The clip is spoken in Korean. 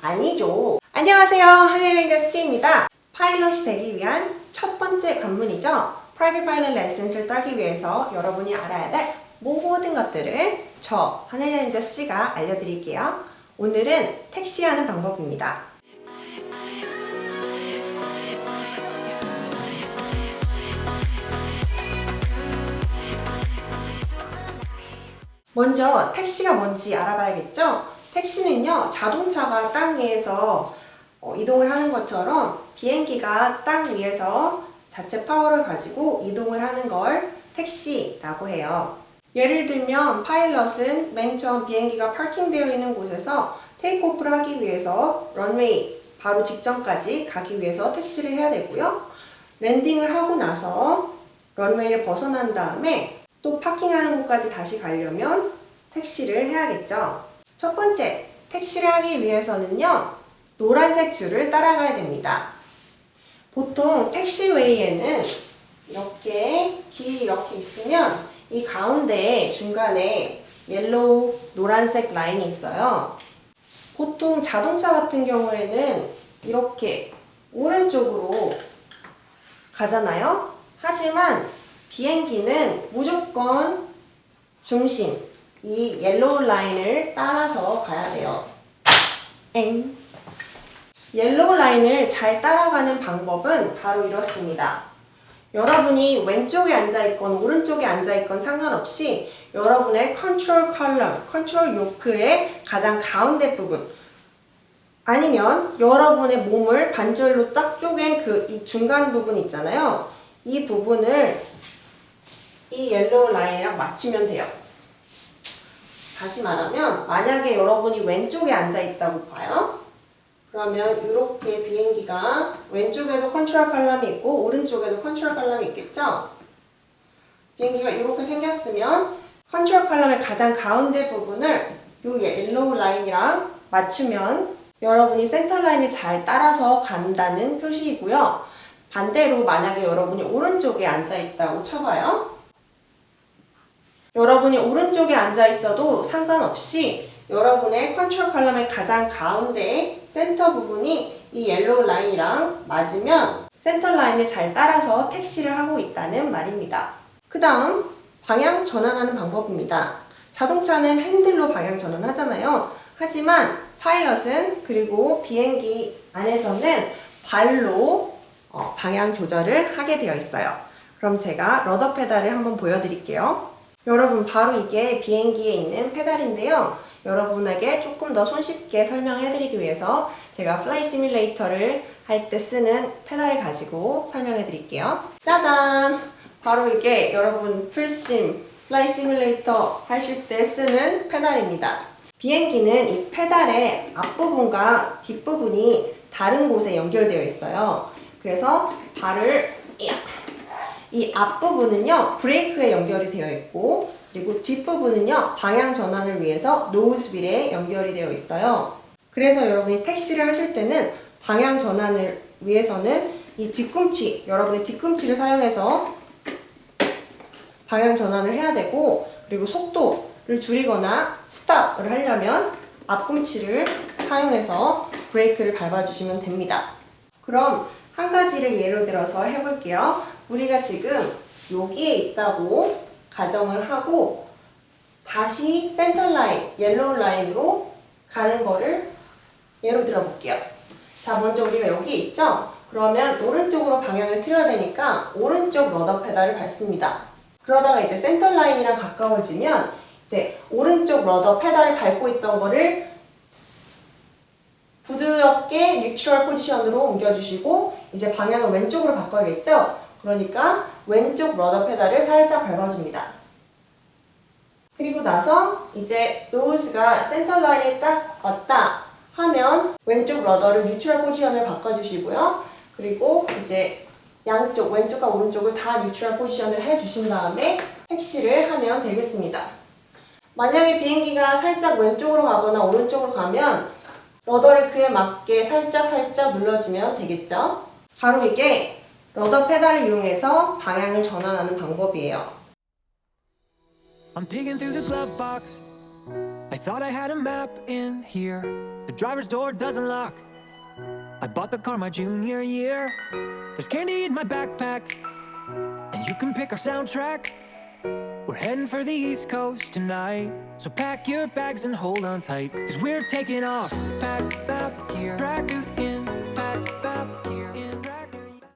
아니죠. 안녕하세요. 한혜민과 스지입니다. 파일럿이 되기 위한 첫 번째 관문이죠. Private Pilot Lessons을 따기 위해서 여러분이 알아야 될 모든 것들을 저 한혜민과 스지가 알려드릴게요. 오늘은 택시하는 방법입니다. 먼저 택시가 뭔지 알아봐야겠죠? 택시는요, 자동차가 땅 위에서 어, 이동을 하는 것처럼 비행기가 땅 위에서 자체 파워를 가지고 이동을 하는 걸 택시라고 해요. 예를 들면 파일럿은 맨 처음 비행기가 파킹되어 있는 곳에서 테이크오프를 하기 위해서 런웨이 바로 직전까지 가기 위해서 택시를 해야 되고요. 랜딩을 하고 나서 런웨이를 벗어난 다음에 또 파킹하는 곳까지 다시 가려면 택시를 해야겠죠. 첫 번째, 택시를 하기 위해서는요, 노란색 줄을 따라가야 됩니다. 보통 택시웨이에는 이렇게 길이 이렇게 있으면 이 가운데 중간에 옐로우 노란색 라인이 있어요. 보통 자동차 같은 경우에는 이렇게 오른쪽으로 가잖아요. 하지만 비행기는 무조건 중심, 이 옐로우 라인을 따라서 가야 돼요. 엥. 옐로우 라인을 잘 따라가는 방법은 바로 이렇습니다. 여러분이 왼쪽에 앉아있건 오른쪽에 앉아있건 상관없이 여러분의 컨트롤 컬럼, 컨트롤 요크의 가장 가운데 부분 아니면 여러분의 몸을 반절로 딱 쪼갠 그 이 중간 부분 있잖아요. 이 부분을 이 옐로우 라인이랑 맞추면 돼요. 다시 말하면 만약에 여러분이 왼쪽에 앉아 있다고 봐요. 그러면 이렇게 비행기가 왼쪽에도 컨트롤 칼럼이 있고 오른쪽에도 컨트롤 칼럼이 있겠죠? 비행기가 이렇게 생겼으면 컨트롤 칼럼의 가장 가운데 부분을 이 옐로우 라인이랑 맞추면 여러분이 센터 라인을 잘 따라서 간다는 표시이고요. 반대로 만약에 여러분이 오른쪽에 앉아 있다고 쳐봐요. 여러분이 오른쪽에 앉아 있어도 상관없이 여러분의 컨트롤 컬럼의 가장 가운데 센터 부분이 이 옐로우 라인이랑 맞으면 센터 라인을 잘 따라서 택시를 하고 있다는 말입니다. 그 다음 방향 전환하는 방법입니다. 자동차는 핸들로 방향 전환하잖아요. 하지만 파일럿은 그리고 비행기 안에서는 발로 어, 방향 조절을 하게 되어 있어요. 그럼 제가 러더 페달을 한번 보여드릴게요. 여러분 바로 이게 비행기에 있는 페달인데요. 여러분에게 조금 더 손쉽게 설명해드리기 위해서 제가 플라이 시뮬레이터를 할 때 쓰는 페달을 가지고 설명해드릴게요. 짜잔! 바로 이게 여러분 풀심 플라이 시뮬레이터 하실 때 쓰는 페달입니다. 비행기는 이 페달의 앞부분과 뒷부분이 다른 곳에 연결되어 있어요. 그래서 발을 이 앞부분은요 브레이크에 연결이 되어 있고 그리고 뒷부분은요 방향 전환을 위해서 노즈휠에 연결이 되어 있어요. 그래서 여러분이 택시를 하실 때는 방향 전환을 위해서는 이 뒤꿈치 여러분의 뒤꿈치를 사용해서 방향 전환을 해야 되고 그리고 속도를 줄이거나 스탑을 하려면 앞꿈치를 사용해서 브레이크를 밟아주시면 됩니다. 그럼 한 가지를 예로 들어서 해볼게요. 우리가 지금 여기에 있다고 가정을 하고 다시 센터 라인, 옐로우 라인으로 가는 거를 예로 들어볼게요. 자, 먼저 우리가 여기 있죠? 그러면 오른쪽으로 방향을 틀어야 되니까 오른쪽 러더 페달을 밟습니다. 그러다가 이제 센터 라인이랑 가까워지면 이제 오른쪽 러더 페달을 밟고 있던 거를 부드럽게 뉴트럴 포지션으로 옮겨주시고 이제 방향을 왼쪽으로 바꿔야겠죠? 그러니까 왼쪽 러더 페달을 살짝 밟아줍니다. 그리고 나서 이제 노즈가 센터 라인에 딱 왔다 하면 왼쪽 러더를 뉴트럴 포지션을 바꿔주시고요. 그리고 이제 양쪽 왼쪽과 오른쪽을 다 뉴트럴 포지션을 해주신 다음에 택시를 하면 되겠습니다. 만약에 비행기가 살짝 왼쪽으로 가거나 오른쪽으로 가면 러더를 그에 맞게 살짝 살짝 눌러주면 되겠죠? 바로 이게 러더 페달을 이용해서 방향을 전환하는 방법이에요. I'm digging through the glove box, I thought I had a map in here. The driver's door doesn't lock. I bought the car my junior year. There's candy in my backpack. And you can pick our soundtrack. We're heading for the East Coast tonight. So pack your bags and hold on tight. Cause we're taking off. Pack map here. Track in